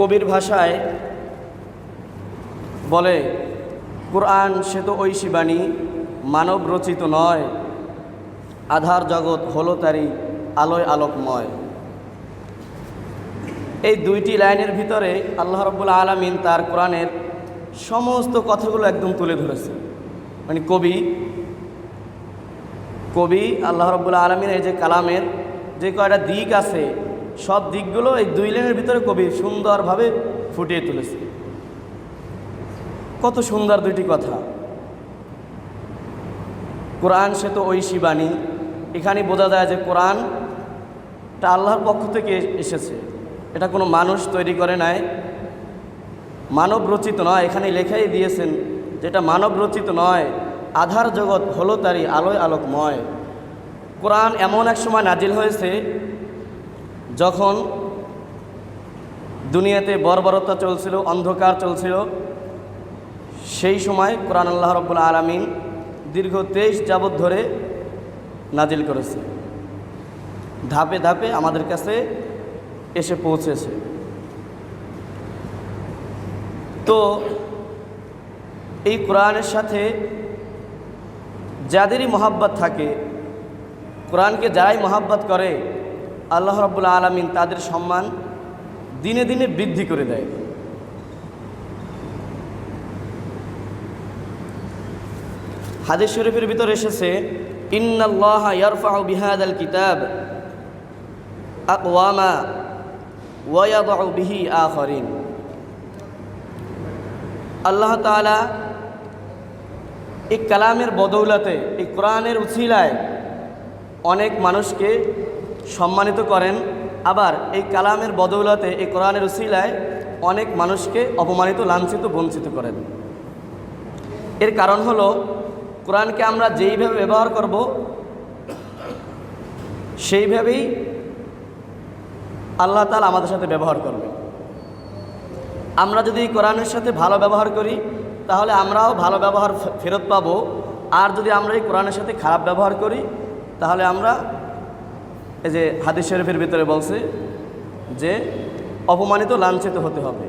কবির ভাষায় বলে, কোরআন সে তো ঐশী বাণী, মানব রচিত নয়। আধার জগৎ হলো তারি আলোয় আলোকময়। এই দুইটি লাইনের ভিতরে আল্লাহ রব্বুল আলমিন তার কোরআনের সমস্ত কথাগুলো একদম তুলে ধরেছে মানে কবি কবি আল্লাহ রব্বুল আলমিন এই যে কালামের যে কয়টা দিক আছে সব দিকগুলো এই দুই লেনের ভিতরে কবি সুন্দরভাবে ফুটিয়ে তুলেছে। কত সুন্দর দুইটি কথা। কোরআন সে তো ঐশী বাণী। এখানে বোঝা যায় যে কোরআনটা আল্লাহর পক্ষ থেকে এসেছে। এটা কোনো মানুষ তৈরি করে নাই। মানব রচিত নয়। এখানে লেখাই দিয়েছেন যেটা মানব রচিত নয়। আধার জগৎ হলো তারই আলোয় আলোকময়। কোরআন এমন এক সময় নাজিল হয়েছে যখন দুনিয়াতে বর্বরতা চলছিল, অন্ধকার চলছিল, সেই সময় কোরআন আল্লাহ রব্বুল আলমিন দীর্ঘ তেইশ যাবৎ ধরে নাজিল করেছে। ধাপে ধাপে আমাদের কাছে এসে পৌঁছেছে। তো এই কোরআনের সাথে যাদেরই মহাব্বত থাকে, কোরআনকে যারাই মহাব্বত করে আল্লাহ রব্বুল আলমিন তাদের সম্মান দিনে দিনে বৃদ্ধি করে দেয়। হাদিস শরীফের ভিতরে এসেছে, ইন্নাল্লাহ কিতাব আল্লাহ তাআলা এই কালামের বদৌলতে, এই কোরআনের উছিলায় অনেক মানুষকে সম্মানিত করেন। আবার এই কালামের বদৌলতে এই কোরআনের উছিলায় অনেক মানুষকে অপমানিত, লাঞ্ছিত, বঞ্চিত করেন। এর কারণ হলো, কোরআনকে আমরা যেইভাবে ব্যবহার করব, সেইভাবেই আল্লাহ তালা আমাদের সাথে ব্যবহার করবে। আমরা যদি কোরআনের সাথে ভালো ব্যবহার করি, তাহলে আমরাও ভালো ব্যবহার ফেরত পাবো। আর যদি আমরা এই কোরআনের সাথে খারাপ ব্যবহার করি, তাহলে আমরা এই যে হাদিস শরীফের ভিতরে বলছে যে অপমানিত লাঞ্ছিত হতে হবে।